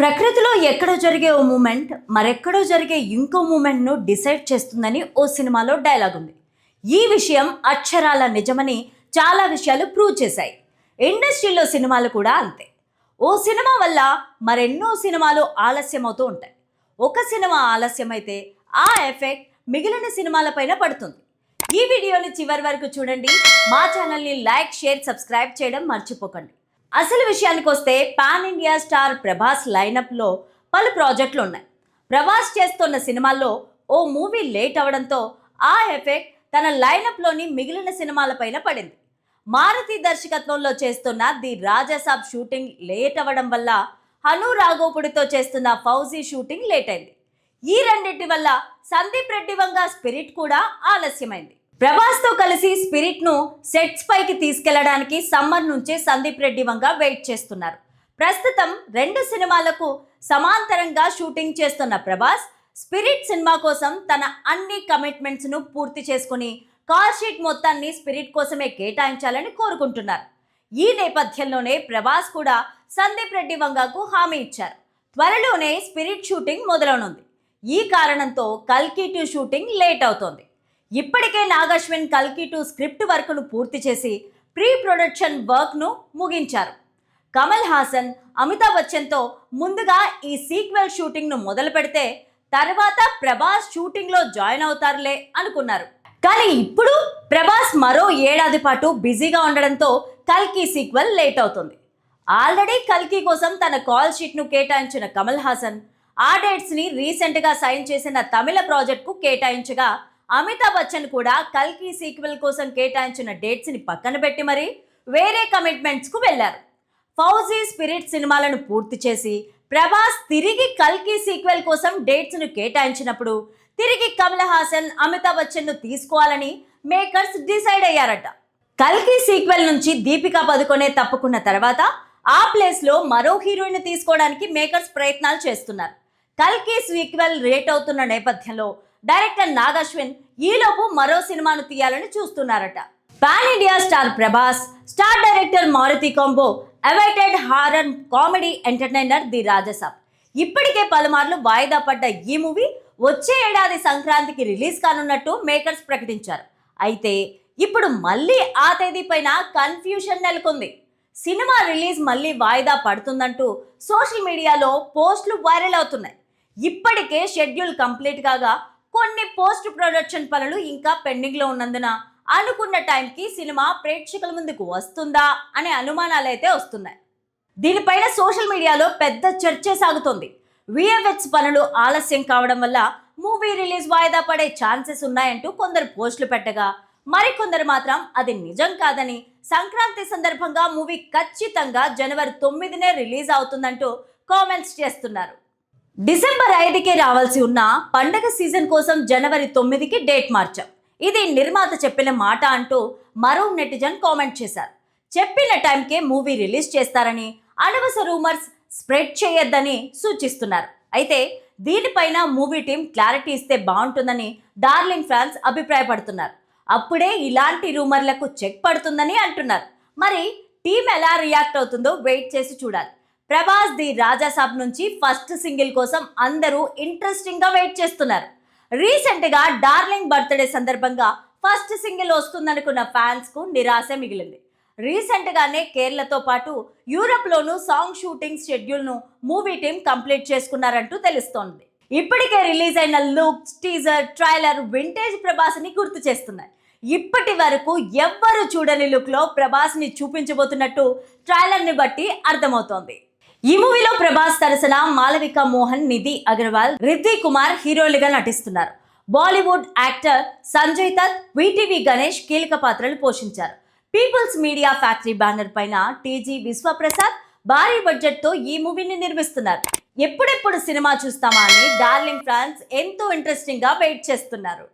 ప్రకృతిలో ఎక్కడో జరిగే ఓ మూమెంట్ మరెక్కడో జరిగే ఇంకో మూమెంట్ను డిసైడ్ చేస్తుందని ఓ సినిమాలో డైలాగ్ ఉంది. ఈ విషయం అక్షరాల నిజమని చాలా విషయాలు ప్రూవ్ చేశాయి. ఇండస్ట్రీలో సినిమాలు కూడా అంతే. ఓ సినిమా వల్ల మరెన్నో సినిమాలు ఆలస్యం అవుతూ ఉంటాయి. ఒక సినిమా ఆలస్యమైతే ఆ ఎఫెక్ట్ మిగిలిన సినిమాలపైన పడుతుంది. ఈ వీడియోని చివరి వరకు చూడండి. మా ఛానల్ని లైక్ షేర్ సబ్స్క్రైబ్ చేయడం మర్చిపోకండి. అసలు విషయానికి వస్తే పాన్ ఇండియా స్టార్ ప్రభాస్ లైనప్లో పలు ప్రాజెక్టులు ఉన్నాయి. ప్రభాస్ చేస్తున్న సినిమాల్లో ఓ మూవీ లేట్ అవడంతో ఆ ఎఫెక్ట్ తన లైనప్లోని మిగిలిన సినిమాలపైన పడింది. మారుతి దర్శకత్వంలో చేస్తున్న ది రాజాసాబ్ షూటింగ్ లేట్ అవ్వడం వల్ల హను రాఘోపుడితో చేస్తున్న ఫౌజీ షూటింగ్ లేట్ అయింది. ఈ రెండింటి వల్ల సందీప్ రెడ్డి వంగ స్పిరిట్ కూడా ఆలస్యమైంది. ప్రభాస్తో కలిసి స్పిరిట్ను సెట్స్ పైకి తీసుకెళ్ళడానికి సమ్మర్ నుంచే సందీప్ రెడ్డి వంగ వెయిట్ చేస్తున్నారు. ప్రస్తుతం రెండు సినిమాలకు సమాంతరంగా షూటింగ్ చేస్తున్న ప్రభాస్ స్పిరిట్ సినిమా కోసం తన అన్ని కమిట్మెంట్స్ను పూర్తి చేసుకుని కాల్ షీట్ మొత్తాన్ని స్పిరిట్ కోసమే కేటాయించాలని కోరుకుంటున్నారు. ఈ నేపథ్యంలోనే ప్రభాస్ కూడా సందీప్ రెడ్డి వంగకు హామీ ఇచ్చారు. త్వరలోనే స్పిరిట్ షూటింగ్ మొదలవనుంది. ఈ కారణంతో కల్కి టూ షూటింగ్ లేట్ అవుతోంది. ఇప్పటికే నాగాశ్విన్ కల్కి టూ స్క్రిప్ట్ వర్క్ను పూర్తి చేసి ప్రీ ప్రొడక్షన్ వర్క్ను ముగించారు. కమల్ హాసన్ అమితాబ్ బచ్చన్తో ముందుగా ఈ సీక్వెల్ షూటింగ్ను మొదలు పెడితే తర్వాత ప్రభాస్ షూటింగ్లో జాయిన్ అవుతారులే అనుకున్నారు. కానీ ఇప్పుడు ప్రభాస్ మరో ఏడాది పాటు బిజీగా ఉండడంతో కల్కి సీక్వెల్ లేట్ అవుతుంది. ఆల్రెడీ కల్కి కోసం తన కాల్ షీట్ను కేటాయించిన కమల్ హాసన్ ఆ డేట్స్ని రీసెంట్గా సైన్ చేసిన తమిళ ప్రాజెక్ట్కు కేటాయించగా అమితాబ్ బచ్చన్ కూడా కల్కి సీక్వెల్ కోసం కేటాయించిన డేట్స్ని పక్కన పెట్టి మరి వేరే కమిట్మెంట్స్కు వెళ్ళారు ఫౌజీ స్పిరిట్ సినిమాలను పూర్తి చేసి ప్రభాస్ తిరిగి కల్కి సీక్వెల్ కోసం డేట్స్ను కేటాయించినప్పుడు తిరిగి కమల్ హాసన్ అమితాబ్ బచ్చన్ను తీసుకోవాలని మేకర్స్ డిసైడ్ అయ్యారట. కల్కి సీక్వెల్ నుంచి దీపికా పదుకొనే తప్పుకున్న తర్వాత ఆ ప్లేస్లో మరో హీరోయిన్ తీసుకోవడానికి మేకర్స్ ప్రయత్నాలు చేస్తున్నారు. కల్కి సీక్వెల్ రేట్ అవుతున్న నేపథ్యంలో డైరెక్టర్ నాగశ్విన్ ఈలోపు మరో సినిమాను తీయాలని చూస్తున్నారట. Pan India star Prabhas star director Maruthi combo awaited horror comedy entertainer the Raja Saab. ఇప్పటికే పలుమార్లు వాయిదా పడ్డ ఈ మూవీ వచ్చే ఏడాది సంక్రాంతికి రిలీజ్ కానున్నట్టు మేకర్స్ ప్రకటించారు. అయితే ఇప్పుడు మళ్ళీ ఆ తేదీ పైన కన్ఫ్యూషన్ నెలకొంది. సినిమా రిలీజ్ మళ్ళీ వాయిదా పడుతుందంటూ సోషల్ మీడియాలో పోస్టులు వైరల్ అవుతున్నాయి. ఇప్పటికే షెడ్యూల్ కంప్లీట్ కాగా కొన్ని పోస్ట్ ప్రొడక్షన్ పనులు ఇంకా పెండింగ్లో ఉన్నందున అనుకున్న టైంకి సినిమా ప్రేక్షకుల ముందుకు వస్తుందా అనే అనుమానాలు అయితే వస్తున్నాయి. దీనిపైన సోషల్ మీడియాలో పెద్ద చర్చ సాగుతోంది. విఎఫ్ఎక్స్ పనులు ఆలస్యం కావడం వల్ల మూవీ రిలీజ్ వాయిదా పడే ఛాన్సెస్ ఉన్నాయంటూ కొందరు పోస్టులు పెట్టగా మరికొందరు మాత్రం అది నిజం కాదని సంక్రాంతి సందర్భంగా మూవీ ఖచ్చితంగా జనవరి తొమ్మిదినే రిలీజ్ అవుతుందంటూ కామెంట్స్ చేస్తున్నారు. డిసెంబర్ ఐదుకే రావాల్సి ఉన్న పండగ సీజన్ కోసం జనవరి తొమ్మిదికి డేట్ మార్చాం. ఇది నిర్మాత చెప్పిన మాట అంటూ మరో నెటిజన్ కామెంట్ చేశారు. చెప్పిన టైంకే మూవీ రిలీజ్ చేస్తారని అనవసర రూమర్స్ స్ప్రెడ్ చేయొద్దని సూచిస్తున్నారు. అయితే దీనిపైన మూవీ టీం క్లారిటీ ఇస్తే బాగుంటుందని డార్లింగ్ ఫ్యాన్స్ అభిప్రాయపడుతున్నారు. అప్పుడే ఇలాంటి రూమర్లకు చెక్ పడుతుందని అంటున్నారు. మరి టీం ఎలా రియాక్ట్ అవుతుందో వెయిట్ చేసి చూడాలి. ప్రభాస్ ది రాజాసాబ్ నుంచి ఫస్ట్ సింగిల్ కోసం అందరూ ఇంట్రెస్టింగ్గా వెయిట్ చేస్తున్నారు. రీసెంట్గా డార్లింగ్ బర్త్డే సందర్భంగా ఫస్ట్ సింగిల్ వస్తుందనుకున్న ఫ్యాన్స్కు నిరాశ మిగిలింది. రీసెంట్గానే కేరళతో పాటు యూరప్లోనూ సాంగ్ షూటింగ్ షెడ్యూల్ను మూవీ టీం కంప్లీట్ చేసుకున్నారంటూ తెలుస్తోంది. ఇప్పటికే రిలీజ్ అయిన లుక్స్ టీజర్ ట్రైలర్ వింటేజ్ ప్రభాస్ని గుర్తు చేస్తున్నాయి. ఇప్పటి వరకు ఎవ్వరు చూడని లుక్లో ప్రభాస్ని చూపించబోతున్నట్టు ట్రైలర్ని బట్టి అర్థమవుతోంది. ఈ మూవీలో ప్రభాస్ సరసన మాలవిక మోహన్ నిధి అగర్వాల్ రితిక్ కుమార్ హీరోలుగా నటిస్తున్నారు. బాలీవుడ్ యాక్టర్ సంజయ్ దత్ విటివి గణేష్ కీలక పాత్రలు పోషించారు. పీపుల్స్ మీడియా ఫ్యాక్టరీ బ్యానర్ పైన టీజీ విశ్వప్రసాద్ భారీ బడ్జెట్తో ఈ మూవీని నిర్మిస్తున్నారు. ఎప్పుడెప్పుడు సినిమా చూస్తామా అని డార్లింగ్ ఫ్యాన్స్ ఎంతో ఇంట్రెస్టింగ్గా వెయిట్ చేస్తున్నారు.